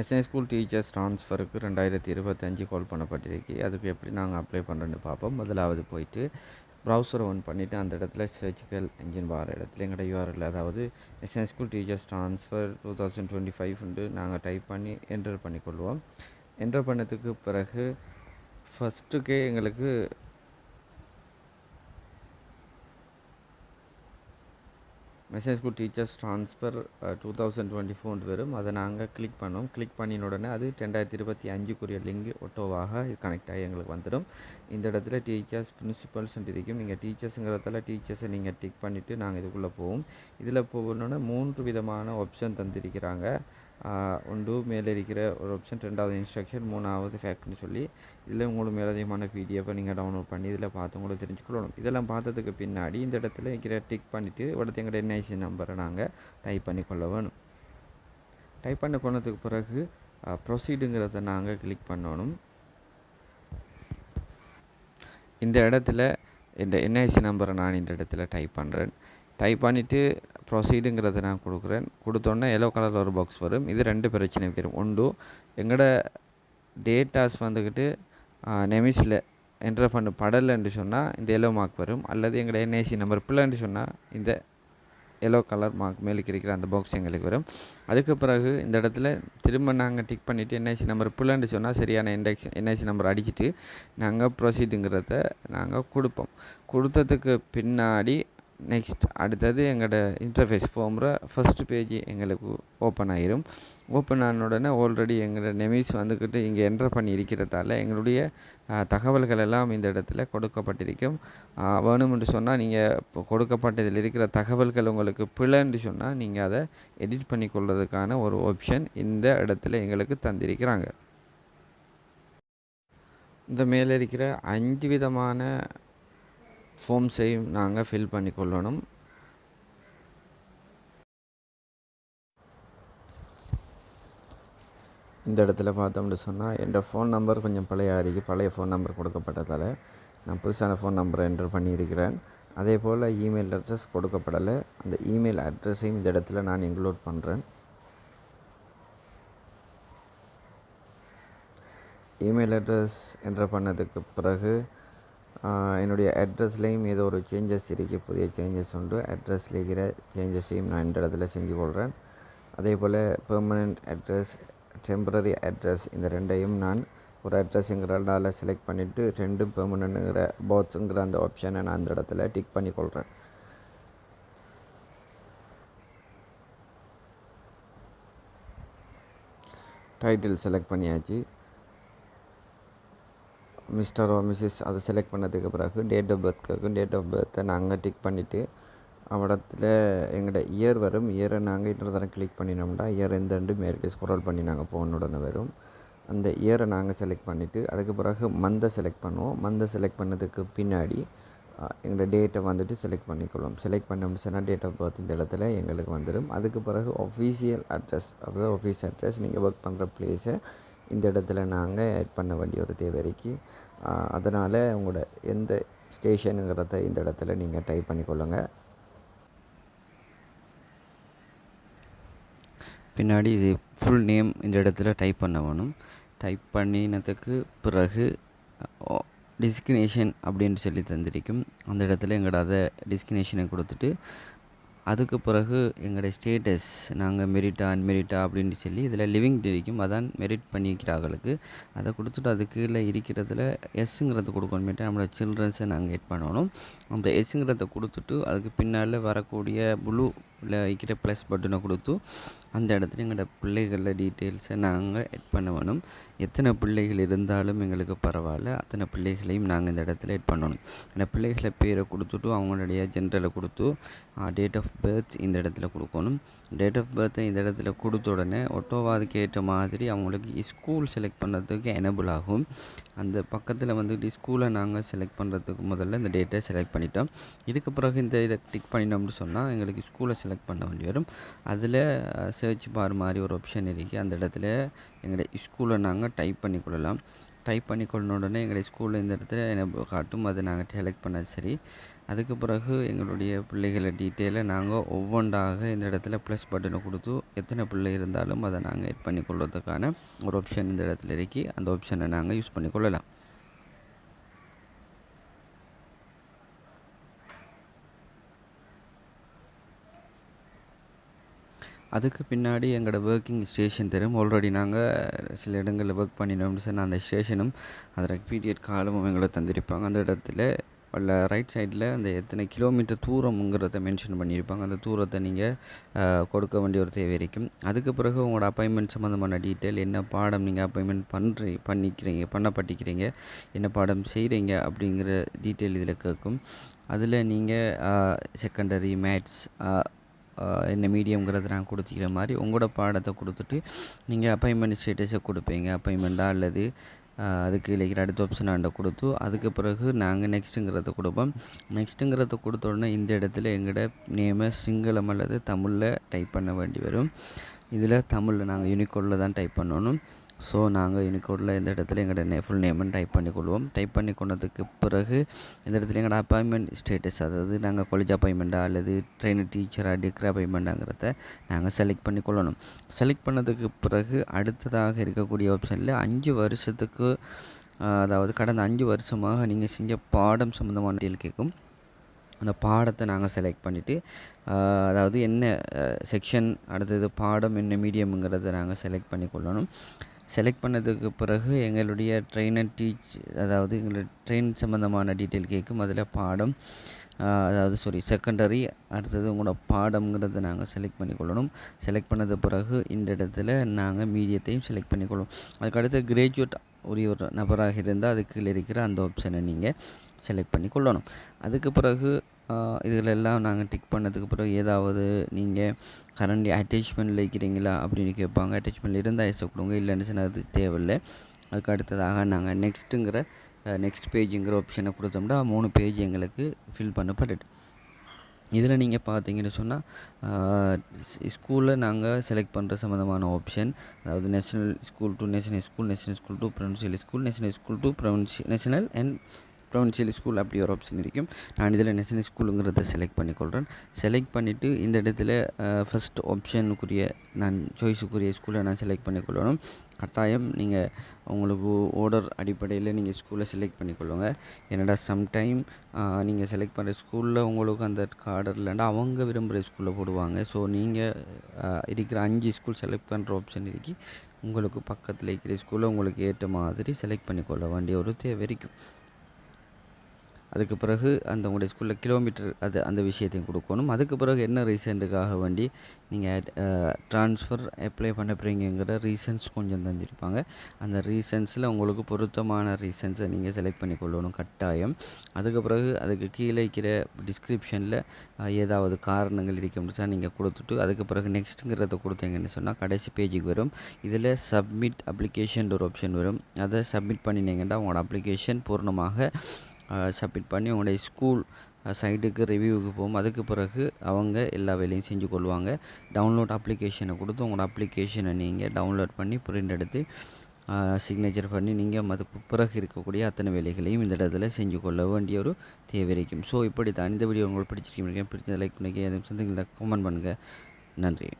SN school teachers ட்ரான்ஸ்ஃபருக்கு ரெண்டாயிரத்தி இருபத்தஞ்சு கால் பண்ணப்பட்டிருக்கு. அதுக்கு எப்படி நாங்கள் அப்ளை பண்ணுறேன்னு பார்ப்போம். முதலாவது போயிட்டு ப்ரௌசரை ஒன் பண்ணிவிட்டு அந்த இடத்துல சர்ச்சிக்கல் என்ஜின் வார இடத்துல எங்கள்கிட்ட யூஆர்எல் அதாவது SN school teachers transfer two thousand twenty five நாங்கள் டைப் பண்ணி என்டர் பண்ணிக்கொள்வோம். என்டர் பண்ணதுக்கு பிறகு ஃபஸ்ட்டுக்கே எங்களுக்கு message school teachers transfer two thousand twenty phone வரும். அதை நாங்கள் கிளிக் பண்ணோம். கிளிக் பண்ணின உடனே அது ரெண்டாயிரத்தி இருபத்தி அஞ்சுக்குரிய லிங்க் ஒட்டோவாக கனெக்ட் ஆகி எங்களுக்கு வந்துடும் இந்த இடத்துல டீச்சர்ஸ் பிரின்சிபல்ஸ் இருக்கும். நீங்கள் டீச்சர்ஸுங்கிறதால டீச்சர்ஸை நீங்கள் டிக் பண்ணிவிட்டு நாங்கள் இதுக்குள்ளே போவோம். இதில் போகணுன்னா மூன்று விதமான ஆப்ஷன் தந்திருக்கிறாங்க. உண்டு. மேலே இருக்கிற ஒரு ஆப்ஷன் ரெண்டாவது இன்ஸ்ட்ரக்ஷன் மூணாவது ஃபேக்ட்னு சொல்லி இதில் உங்களுக்கு மேலதிகமான பிடிஎஃபை நீங்கள் டவுன்லோட் பண்ணி இதில் பார்த்து உங்களுக்கு தெரிஞ்சுக்கொள்ளணும். இதெல்லாம் பார்த்ததுக்கு பின்னாடி இந்த இடத்துல இருக்கிற டிக் பண்ணிவிட்டு இடத்துல எங்களோட என்ஐசி நம்பரை நாங்கள் டைப் பண்ணிக்கொள்ள வேணும். டைப் பண்ண கொண்டதுக்கு பிறகு ப்ரொசீடுங்கிறத நாங்கள் கிளிக் பண்ணணும். இந்த இடத்துல இந்த என்ஐசி நம்பரை நான் இந்த இடத்துல டைப் பண்ணுறேன் டைப் பண்ணிவிட்டு ப்ரொசீடுங்கிறத நான் கொடுக்குறேன். கொடுத்தோன்னே எல்லோ கலரில் ஒரு பாக்ஸ் வரும். இது ரெண்டு பிரச்சனை வரும் ஒன்று எங்களோட டேட்டாஸ் வந்துக்கிட்டு நெமிஸில் என்டர் பண்ண படலைன்னு சொன்னால் இந்த எல்லோ மார்க் வரும். அல்லது எங்களோட என்ஐசி நம்பர் பிள்ளைன்னு சொன்னால் இந்த எல்லோ கலர் மார்க் மேலுக்கு இருக்கிற அந்த பாக்ஸ் எங்களுக்கு வரும். அதுக்கு பிறகு இந்த இடத்துல திரும்ப நாங்கள் டிக் பண்ணிவிட்டு என்ஐசி நம்பர் பிள்ளைன்னு சொன்னால் சரியான இண்டெக்ஸ் என்ஐசி நம்பர் அடிச்சுட்டு நாங்கள் ப்ரொசீடுங்கிறத நாங்கள் கொடுப்போம். கொடுத்ததுக்கு பின்னாடி நெக்ஸ்ட் அடுத்தது எங்களோட இன்டர்ஃபேஸ் ஃபோம்ற ஃபஸ்ட்டு பேஜ் எங்களுக்கு ஓப்பன் ஆயிரும். ஓப்பன் ஆன உடனே ஆல்ரெடி எங்களோட நெமிஸ் வந்துக்கிட்டு இங்கே என்டர் பண்ணி இருக்கிறதால எங்களுடைய தகவல்கள் எல்லாம் இந்த இடத்துல கொடுக்கப்பட்டிருக்கும். வேணுமென்று சொன்னால் நீங்கள் இப்போ கொடுக்கப்பட்டதில் இருக்கிற தகவல்கள் உங்களுக்கு பிழைன்னு சொன்னால் நீங்கள் அதை எடிட் பண்ணி கொள்வதற்கான ஒரு ஆப்ஷன் இந்த இடத்துல எங்களுக்கு தந்திருக்கிறாங்க. இந்த மேலே இருக்கிற அஞ்சு விதமான ஃபார்ம்ஸையும் நாங்கள் ஃபில் பண்ணி கொள்ளணும் இந்த இடத்துல பார்த்தோம்னு சொன்னால் என்னோடய ஃபோன் நம்பர் கொஞ்சம் பழைய அறிக்கை பழைய ஃபோன் நம்பர் கொடுக்கப்பட்டதால் நான் புதுசான ஃபோன் நம்பரை என்டர் பண்ணியிருக்கிறேன். அதே போல் இமெயில் அட்ரஸ் கொடுக்கப்படலை. அந்த இமெயில் அட்ரஸையும் இந்த இடத்துல நான் இன்க்ளூட் பண்ணுறேன் இமெயில் அட்ரஸ் என்டர் பண்ணதுக்கு பிறகு என்னுடைய அட்ரஸ்லேயும் ஏதோ ஒரு சேஞ்சஸ் இருக்குது புதிய சேஞ்சஸ் உண்டு. அட்ரஸில் இருக்கிற சேஞ்சஸையும் நான் இந்த இடத்துல செஞ்சு கொள்கிறேன் அதே போல் பெர்மனண்ட் அட்ரஸ் டெம்பரரி அட்ரஸ் இந்த ரெண்டையும் நான் ஒரு அட்ரஸுங்கிறதால செலக்ட் பண்ணிவிட்டு ரெண்டும் பெர்மனண்ட்டுங்கிற பாட்ஸுங்கிற அந்த ஆப்ஷனை நான் அந்த இடத்துல டிக் பண்ணி கொள்கிறேன் டைட்டில் செலக்ட் பண்ணியாச்சு. மிஸ்டர் ஓ மிஸ்ஸஸ் அதை செலக்ட் பண்ணதுக்கு பிறகு டேட் ஆஃப் பர்த் கேட்கும் டேட் ஆஃப் பர்த்தை நாங்கள் டிக் பண்ணிவிட்டு அவடத்தில் எங்களோட இயர் வரும். இயரை நாங்கள் இன்னொரு தரம் கிளிக் பண்ணினோம்னா இயர் எந்தண்டு மேற்கு ஸ்க்ரோல் பண்ணி நாங்கள் போகணுடனே வரும். அந்த இயரை நாங்கள் செலக்ட் பண்ணிவிட்டு அதுக்கு பிறகு மந்தை செலக்ட் பண்ணுவோம். மந்தை செலக்ட் பண்ணதுக்கு பின்னாடி எங்களோட டேட்டை வந்துட்டு செலக்ட் பண்ணிக்கொள்வோம் செலக்ட் பண்ணோம்னு சொன்னால் டேட் ஆஃப் பர்த் இந்த இடத்துல எங்களுக்கு வந்துடும் அதுக்கு பிறகு ஒஃபீஷியல் அட்ரஸ் அதாவது ஆஃபீஸ் அட்ரஸ் நீங்கள் ஒர்க் பண்ணுற பிளேஸை இந்த இடத்துல நாங்கள் ஆட் பண்ண வேண்டிய ஒரு தேவைக்கு அதனால் உங்களோட எந்த ஸ்டேஷனுங்கிறத இந்த இடத்துல நீங்கள் டைப் பண்ணிக்கொள்ளுங்க. பின்னாடி இது ஃபுல் நேம் இந்த இடத்துல டைப் பண்ண வேணும். டைப் பண்ணினதுக்கு பிறகு டிஸ்கினேஷன் அப்படின்னு சொல்லி தந்திருக்கும். அந்த இடத்துல எங்களோட அதை டிஸ்கினேஷனை கொடுத்துட்டு அதுக்கு பிறகு எங்களுடைய ஸ்டேட்டஸ் நாங்கள் மெரிட்டா அன்மெரிட்டா அப்படின்னு சொல்லி இதில் லிவிங் இருக்கும் அதான் மெரிட் பண்ணிக்கிறாங்களுக்கு அதை கொடுத்துட்டு அது கீழே இருக்கிறதுல எஸ்ஸுங்கிறது கொடுக்கணுமேட்டு நம்மளோட சில்ட்ரன்ஸை நாங்கள் எட் பண்ணணும். அந்த எஸ்ஸுங்கிறத கொடுத்துட்டு அதுக்கு பின்னால் வரக்கூடிய இல்லை வைக்கிற ப்ளஸ் பட்டனை கொடுத்து அந்த இடத்துல எங்களோட பிள்ளைகள டீட்டெயில்ஸை நாங்கள் எட் பண்ண வேணும். எத்தனை பிள்ளைகள் இருந்தாலும் எங்களுக்கு பரவாயில்ல. அத்தனை பிள்ளைகளையும் நாங்கள் இந்த இடத்துல எட் பண்ணணும். அந்த பிள்ளைகளை பேரை கொடுத்துட்டு அவங்களுடைய ஜென்ரலை கொடுத்து டேட் ஆஃப் பர்த் இந்த இடத்துல கொடுக்கணும். டேட் ஆஃப் பர்த்தை இந்த இடத்துல கொடுத்த உடனே ஒட்டோவாதுக்கு ஏற்ற மாதிரி அவங்களுக்கு ஸ்கூல் செலக்ட் பண்ணுறதுக்கு எனபிள் ஆகும். அந்த பக்கத்தில் வந்துட்டு ஸ்கூலை நாங்கள் செலக்ட் பண்ணுறதுக்கு முதல்ல இந்த டேட்டை செலக்ட் பண்ணிட்டோம். இதுக்கு பிறகு இந்த இதை டிக் பண்ணிட்டோம்னு சொன்னால் எங்களுக்கு ஸ்கூலை செலக்ட் பண்ண வேண்டி வரும். அதில் சர்ச் பார் மாதிரி ஒரு ஆப்ஷன் இருக்குது அந்த இடத்துல எங்களுடைய ஸ்கூலை நாங்கள் டைப் பண்ணி கொள்ளலாம். டைப் பண்ணி கொள்ளின உடனே எங்களுடைய ஸ்கூலில் இந்த இடத்துல எனக்கு காட்டும் அதை நாங்கள் செலக்ட் பண்ணது சரி. அதுக்கு பிறகு எங்களுடைய பிள்ளைகளை டீட்டெயிலை நாங்கள் ஒவ்வொன்றாக இந்த இடத்துல ப்ளஸ் பட்டனை கொடுத்து எத்தனை பிள்ளை இருந்தாலும் அதை நாங்கள் எட் பண்ணி கொள்வதற்கான ஒரு ஆப்ஷன் இந்த இடத்துல இறக்கி அந்த ஆப்ஷனை நாங்கள் யூஸ் பண்ணி கொள்ளலாம் அதுக்கு பின்னாடி எங்களோட ஒர்க்கிங் ஸ்டேஷன் தெரியும். ஆல்ரெடி நாங்கள் சில இடங்களில் ஒர்க் பண்ணினோம்னு சொன்னால் அந்த ஸ்டேஷனும் அதோட பீரியட் காலமும் எங்களை தந்திருப்பாங்க. அந்த இடத்துல உள்ள ரைட் சைடில் அந்த எத்தனை கிலோமீட்டர் தூரம்ங்கிறத மென்ஷன் பண்ணியிருப்பாங்க. அந்த தூரத்தை நீங்கள் கொடுக்க வேண்டிய ஒரு தேவை இருக்கும் அதுக்கு பிறகு உங்களோட அப்பாயின்மெண்ட் சம்மந்தமான டீட்டெயில் என்ன பாடம் நீங்கள் அப்பாயின்மெண்ட் பண்ணுறீ பண்ணிக்கிறீங்க பண்ணப்பட்டிக்கிறீங்க என்ன பாடம் செய்கிறீங்க அப்படிங்கிற டீட்டெயில் இதில் கேட்கும் அதில் நீங்கள் செகண்டரி மேத்ஸ் என்ன மீடியம்ங்கிறத நான் கொடுத்துக்கிற மாதிரி உங்களோட பாடத்தை கொடுத்துட்டு நீங்கள் அப்பாயின்மெண்ட் ஸ்டேட்டஸை கொடுப்பீங்க. அப்பாயின்மெண்ட்டாக அல்லது அதுக்கு இருக்கிற அடுத்த ஆப்ஷன் ஆண்டை கொடுத்து அதுக்கு பிறகு நாங்கள் நெக்ஸ்ட்டுங்கிறத கொடுப்போம். நெக்ஸ்ட்டுங்கிறத கொடுத்த உடனே இந்த இடத்துல எங்களோட நேமை சிங்களம் அல்லது தமிழில் டைப் பண்ண வேண்டி வரும். இதில் தமிழில் நாங்கள் யூனிகோடில் தான் டைப் பண்ணணும். ஸோ நாங்கள் யூனிகோடில் இந்த இடத்துல எங்களோட நே ஃபுல் நேமன் டைப் பண்ணி கொள்வோம் டைப் பண்ணி கொண்டதுக்கு பிறகு இந்த இடத்துல எங்களோட அப்பாயின்மெண்ட் ஸ்டேட்டஸ் அதாவது நாங்கள் காலேஜ் அப்பாயின்மெண்ட்டாக அல்லது ட்ரெயினர் டீச்சராக டிகிரி அப்பாயின்மெண்ட்டாங்கிறத நாங்கள் செலக்ட் பண்ணி கொள்ளணும் செலக்ட் பண்ணதுக்கு பிறகு அடுத்ததாக இருக்கக்கூடிய ஆப்ஷனில் அஞ்சு வருஷத்துக்கு அதாவது கடந்த அஞ்சு வருஷமாக நீங்கள் செஞ்ச பாடம் சம்மந்தமான டீல் கேட்கும் அந்த பாடத்தை நாங்கள் செலக்ட் பண்ணிவிட்டு அதாவது என்ன செக்ஷன் அடுத்தது பாடம் என்ன மீடியம்ங்கிறத நாங்கள் செலக்ட் பண்ணி கொள்ளணும் செலக்ட் பண்ணதுக்கு பிறகு எங்களுடைய ட்ரெயினர் டீச் அதாவது எங்களுடைய ட்ரெயின் சம்மந்தமான டீட்டெயில் கேட்கும் அதில் பாடம் அதாவது சாரி செகண்டரி அடுத்தது உங்களோட பாடம்ங்கிறத நாங்கள் செலக்ட் பண்ணிக்கொள்ளணும். செலக்ட் பண்ணது பிறகு இந்த இடத்துல நாங்கள் மீடியத்தையும் செலக்ட் பண்ணிக்கொள்ளணும் அதுக்கடுத்து கிராஜுவேட் உரிய ஒரு நபராக இருந்தால் அதுக்கு இருக்கிற அந்த ஆப்ஷனை நீங்கள் செலக்ட் பண்ணி கொள்ளணும் அதுக்கு பிறகு இதில் எல்லாம் நாங்கள் டிக் பண்ணதுக்கு பிறகு ஏதாவது நீங்கள் கரண்ட்லி அட்டாச்மெண்ட்டில் இருக்கிறீங்களா அப்படின்னு கேட்பாங்க. அட்டாச்மெண்ட்டில் இருந்தால் எஸ் கொடுங்க. இல்லைன்னு சொன்னால் அது தேவையில்லை. அதுக்கு அடுத்ததாக நாங்கள் நெக்ஸ்ட்டுங்கிற நெக்ஸ்ட் பேஜுங்கிற ஆப்ஷனை கொடுத்தோம்னா மூணு பேஜ் எங்களுக்கு ஃபில் பண்ணப்பட்டுட்டு இதில் நீங்கள் பார்த்தீங்கன்னு சொன்னால் ஸ்கூலில் நாங்கள் செலக்ட் பண்ணுற சம்மந்தமான ஆப்ஷன் அதாவது national school to national school national school to provincial school national school to provincial national and provincial school அப்படி ஒரு ஆப்ஷன் இருக்கும். நான் இதில் நேஷனல் ஸ்கூலுங்கிறத செலக்ட் பண்ணிக்கொள்கிறேன் செலக்ட் பண்ணிவிட்டு இந்த இடத்துல ஃபஸ்ட் ஆப்ஷனுக்குரிய நான் சாய்ஸுக்குரிய ஸ்கூலை நான் செலக்ட் பண்ணிக்கொள்ளணும். கட்டாயம் நீங்கள் உங்களுக்கு ஓர்டர் அடிப்படையில் நீங்கள் ஸ்கூலை செலக்ட் பண்ணிக்கொள்ளுங்க. என்னடா சம்டைம் நீங்கள் செலக்ட் பண்ணுற ஸ்கூலில் உங்களுக்கு அந்த கார்டர் இல்லைன்னா அவங்க விரும்புகிற ஸ்கூலில் போடுவாங்க. ஸோ நீங்கள் இருக்கிற அஞ்சு ஸ்கூல் செலக்ட் பண்ணுற ஆப்ஷன் இருக்கி. உங்களுக்கு பக்கத்தில் இருக்கிற ஸ்கூலில் உங்களுக்கு ஏற்ற மாதிரி செலக்ட் பண்ணிக்கொள்ள வேண்டிய ஒரு தேவை இருக்கும் அதுக்கு பிறகு அந்த உங்களுடைய ஸ்கூலில் கிலோமீட்டர் அது அந்த விஷயத்தையும் கொடுக்கணும். அதுக்கு பிறகு என்ன ரீசன்ட்டுக்காக வேண்டி நீங்கள் ட்ரான்ஸ்ஃபர் அப்ளை பண்ண போகிறீங்கிற ரீசன்ஸ் கொஞ்சம் தந்திருப்பாங்க. அந்த ரீசன்ஸில் உங்களுக்கு பொருத்தமான ரீசன்ஸை நீங்கள் செலக்ட் பண்ணி கொள்ளணும் கட்டாயம். அதுக்கு பிறகு அதுக்கு கீழே இருக்கிற டிஸ்கிரிப்ஷனில் ஏதாவது காரணங்கள் இருக்க முடிச்சா நீங்கள் கொடுத்துட்டு அதுக்கு பிறகு நெக்ஸ்ட்டுங்கிறத கொடுத்தீங்கன்னு சொன்னால் கடைசி பேஜுக்கு வரும். இதில் சப்மிட் அப்ளிகேஷன் ஒரு ஆப்ஷன் வரும். அதை சப்மிட் பண்ணினீங்கன்னா உங்களோட அப்ளிகேஷன் பூர்ணமாக சப்மிட் பண்ணி உங்களுடைய ஸ்கூல் சைட்டுக்கு ரிவ்யூவுக்கு போகும். அதுக்கு பிறகு அவங்க எல்லா வேலையும் செஞ்சு கொள்வாங்க. டவுன்லோட் அப்ளிகேஷனை கொடுத்து உங்களோட அப்ளிகேஷனை நீங்கள் டவுன்லோட் பண்ணி பிரிண்ட் எடுத்து சிக்னேச்சர் பண்ணி நீங்கள் அதுக்கு பிறகு இருக்கக்கூடிய அத்தனை வேலைகளையும் இந்த இடத்துல செஞ்சு கொள்ள வேண்டிய ஒரு தேவை இருக்கும். ஸோ இப்படி தான் இந்த வீடியோ உங்களுக்கு பிடிச்சிருக்கீங்க பிடிச்ச லைக் பண்ணிக்க எதுவும் சந்தேகங்களை கமெண்ட் பண்ணுங்கள் நன்றி.